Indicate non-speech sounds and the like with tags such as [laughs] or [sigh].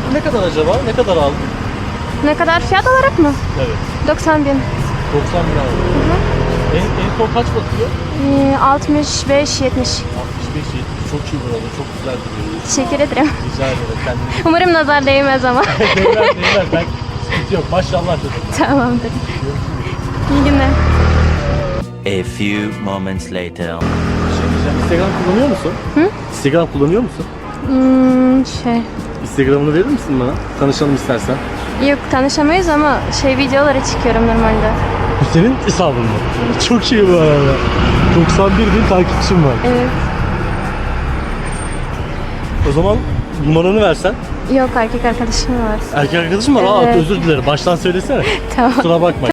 kadar acaba? Ne kadar aldın? Ne kadar fiyat olarak mı? Evet. 90 bin. 90 bin aldın. En, en son kaç basıyor? Ee, 65, 70. 65 70 çok iyi burada. Çok güzel duruyor. Teşekkür ederim. Rica ederim. Kendine Umarım nazar değmez ama. [laughs] değmez değmez. Ben sıkıntı yok. Maşallah dedim. Tamamdır. İyi günler. A few moments later. Şey diyeceğim. Instagram kullanıyor musun? Hı? Instagram kullanıyor musun? Hmm, şey. Instagram'ını verir misin bana? Tanışalım istersen. Yok tanışamayız ama şey videolara çıkıyorum normalde. Bu senin hesabın mı? Çok iyi bu arada. 91 bin takipçim var. Evet. O zaman numaranı versen. Yok erkek arkadaşım var. Erkek arkadaşım var. Aa Evet. özür dilerim. Baştan söylesene. [laughs] Tamam. Kusura bakma.